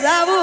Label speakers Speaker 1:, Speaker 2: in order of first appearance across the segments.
Speaker 1: esa voz.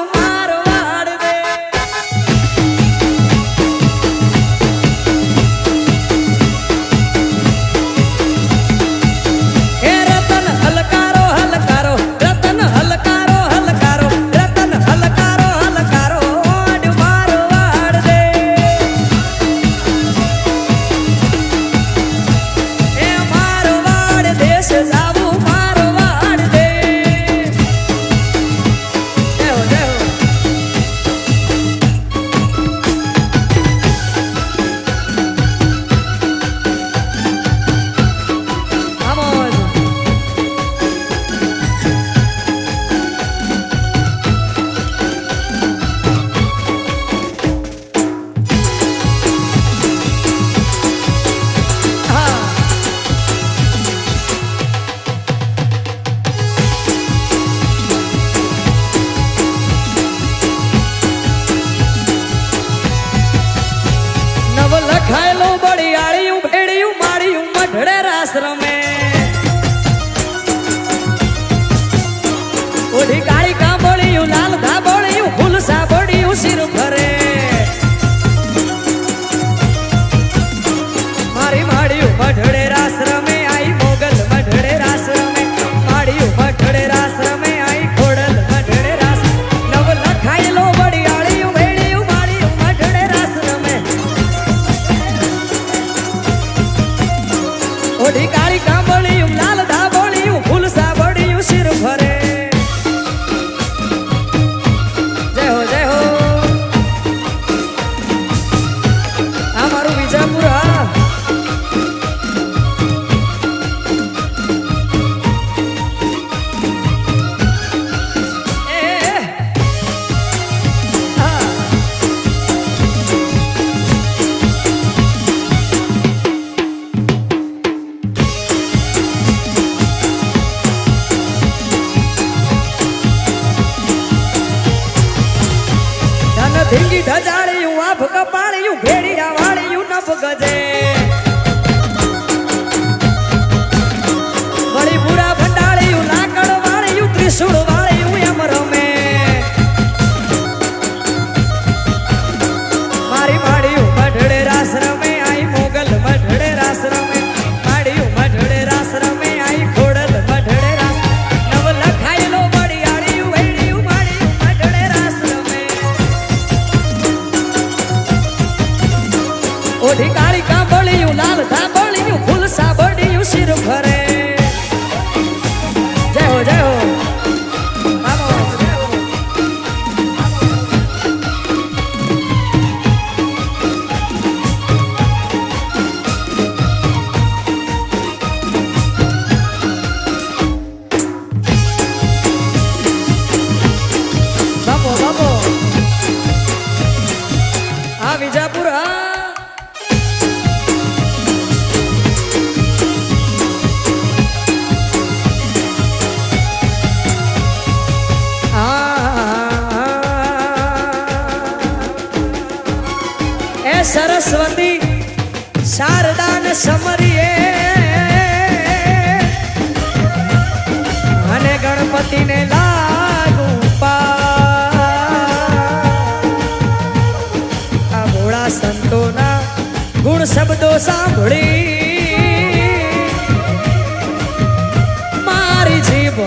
Speaker 1: Saraswati શારદાન સમરીએ. અને ગણપતિને લાગુ આ ભોળા સંતોના ગુણ શબ્દો સાંભળી. મારી જીભ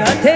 Speaker 1: até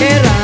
Speaker 1: tierra